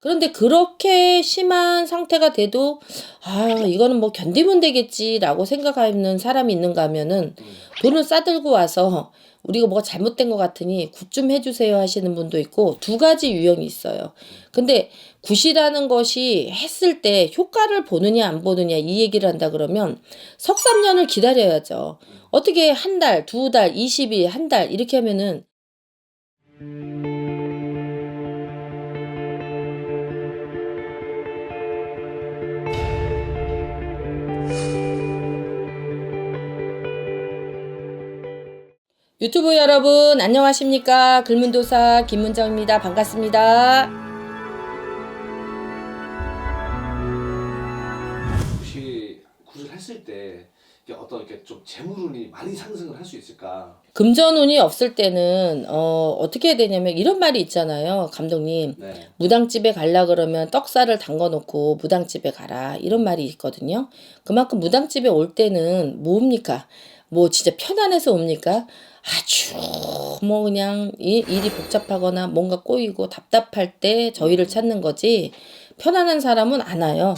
그런데 그렇게 심한 상태가 돼도 아 이거는 뭐 견디면 되겠지라고 생각하는 사람이 있는가 하면은 돈을 싸들고 와서 우리가 뭐가 잘못된 것 같으니 굿 좀 해주세요 하시는 분도 있고 두 가지 유형이 있어요. 근데 굿이라는 것이 했을 때 효과를 보느냐 안 보느냐 이 얘기를 한다 그러면 석 3년을 기다려야죠. 어떻게 한 달, 두 달, 20일, 한 달 이렇게 하면은 유튜브 여러분 안녕하십니까? 글문도사 김문정입니다. 반갑습니다. 혹시 굿을 했을 때 이게 어떤 이렇게 좀 재물운이 많이 상승을 할 수 있을까? 금전운이 없을 때는 어 어떻게 해야 되냐면 이런 말이 있잖아요 감독님. 네. 무당집에 갈라 그러면 떡살을 담궈 놓고 무당집에 가라 이런 말이 있거든요. 그만큼 무당집에 올 때는 뭡니까? 뭐 진짜 편안해서 옵니까 아주 뭐 그냥 이- 일이 복잡하거나 뭔가 꼬이고 답답할 때 저희를 찾는 거지 편안한 사람은 안 와요.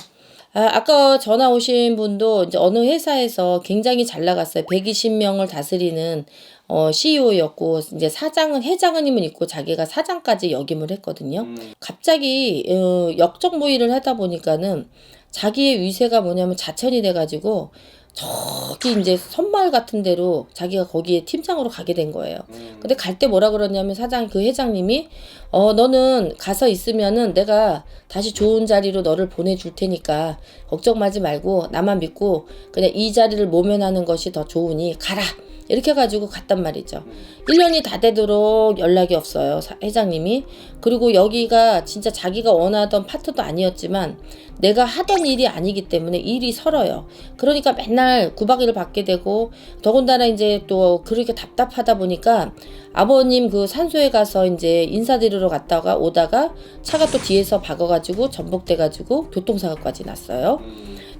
아, 아까 전화 오신 분도 이제 어느 회사에서 굉장히 잘 나갔어요. 120명을 다스리는 어, CEO였고 이제 사장은 회장님은 있고 자기가 사장까지 역임을 했거든요. 음, 갑자기 어, 역적 모의를 하다 보니까는 자기의 위세가 뭐냐면 자천이 돼가지고 저기 이제 선마을 같은 데로 자기가 거기에 팀장으로 가게 된 거예요. 음, 근데 갈 때 뭐라 그러냐면 사장 그 회장님이 어 너는 가서 있으면은 내가 다시 좋은 자리로 너를 보내줄 테니까 걱정하지 말고 나만 믿고 그냥 이 자리를 모면하는 것이 더 좋으니 가라 이렇게 해가지고 갔단 말이죠. 1년이 다 되도록 연락이 없어요 사- 회장님이 그리고 여기가 진짜 자기가 원하던 파트도 아니었지만 내가 하던 일이 아니기 때문에 일이 설어요. 그러니까 맨날 구박을 받게 되고 더군다나 이제 또 그렇게 답답하다 보니까 아버님 그 산소에 가서 이제 인사드리러 갔다가 오다가 차가 또 뒤에서 박아가지고 전복돼가지고 교통사고까지 났어요.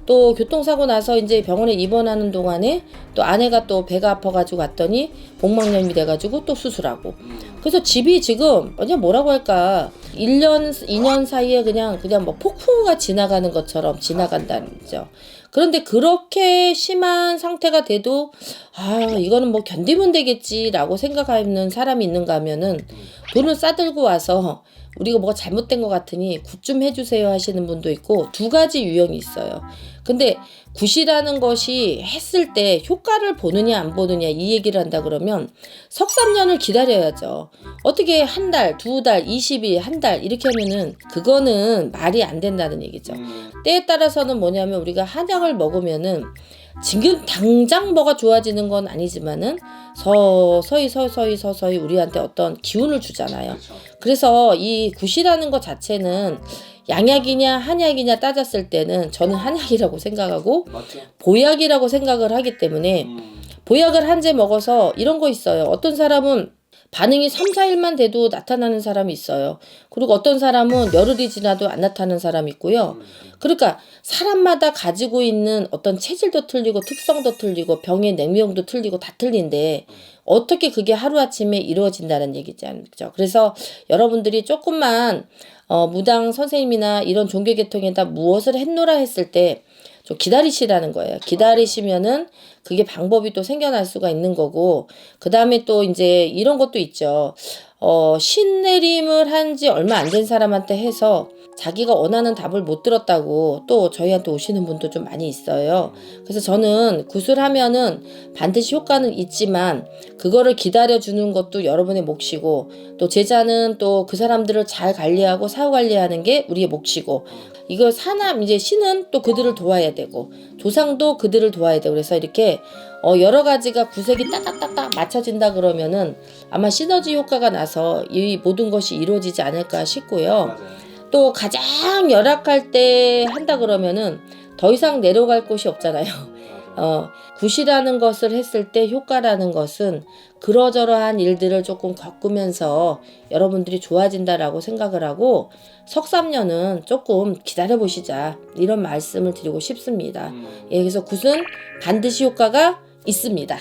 음, 또 교통사고 나서 이제 병원에 입원하는 동안에 또 아내가 또 배가 아파가지고 왔더니 복막염이 돼가지고 또 수술하고. 음, 그래서 집이 지금 그냥 뭐라고 할까? 1년 2년 사이에 그냥 그냥 뭐 폭풍우가 지나가는 것처럼 지나간다는 거죠. 그런데 그렇게 심한 상태가 돼도 아 이거는 뭐 견디면 되겠지라고 생각하는 사람이 있는가 하면은 돈을 싸들고 와서 우리가 뭐가 잘못된 것 같으니 굿 좀 해주세요 하시는 분도 있고 두 가지 유형이 있어요. 근데 굿이라는 것이 했을 때 효과를 보느냐 안 보느냐 이 얘기를 한다 그러면 석 3년을 기다려야죠. 어떻게 한 달, 두 달, 20일, 한 달 이렇게 하면은 그거는 말이 안 된다는 얘기죠. 음, 때에 따라서는 뭐냐면 우리가 한약을 먹으면은 지금 당장 뭐가 좋아지는 건 아니지만은 서서히 서서히 서서히 우리한테 어떤 기운을 주잖아요. 그렇죠. 그래서 이 굿이라는 것 자체는 양약이냐 한약이냐 따졌을 때는 저는 한약이라고 생각하고? 보약이라고 생각을 하기 때문에 음, 보약을 한재 먹어서 이런 거 있어요. 어떤 사람은 반응이 3, 4일만 돼도 나타나는 사람이 있어요. 그리고 어떤 사람은 열흘이 지나도 안 나타나는 사람이 있고요. 음, 그러니까 사람마다 가지고 있는 어떤 체질도 틀리고 특성도 틀리고 병의 냉명도 틀리고 다 틀린데 어떻게 그게 하루아침에 이루어진다는 얘기지 않죠. 그래서 여러분들이 조금만 어, 무당 선생님이나 이런 종교 계통에다 무엇을 했노라 했을 때 좀 기다리시라는 거예요. 기다리시면은 그게 방법이 또 생겨날 수가 있는 거고, 그 다음에 또 이제 이런 것도 있죠. 어, 신내림을 한 지 얼마 안 된 사람한테 해서 자기가 원하는 답을 못 들었다고 또 저희한테 오시는 분도 좀 많이 있어요. 그래서 저는 구슬하면은 반드시 효과는 있지만 그거를 기다려 주는 것도 여러분의 몫이고 또 제자는 또 그 사람들을 잘 관리하고 사후 관리하는 게 우리의 몫이고 이거 사람 이제 신은 또 그들을 도와야 되고 조상도 그들을 도와야 되고 그래서 이렇게 어 여러 가지가 구색이 딱딱딱딱 맞춰진다 그러면은 아마 시너지 효과가 나서 이 모든 것이 이루어지지 않을까 싶고요. 맞아요. 또 가장 열악할 때 한다 그러면은 더 이상 내려갈 곳이 없잖아요. 어, 굿이라는 것을 했을 때 효과라는 것은 그러저러한 일들을 조금 겪으면서 여러분들이 좋아진다라고 생각을 하고 석 3년은 조금 기다려 보시자 이런 말씀을 드리고 싶습니다. 음, 예, 그래서 굿은 반드시 효과가 있습니다.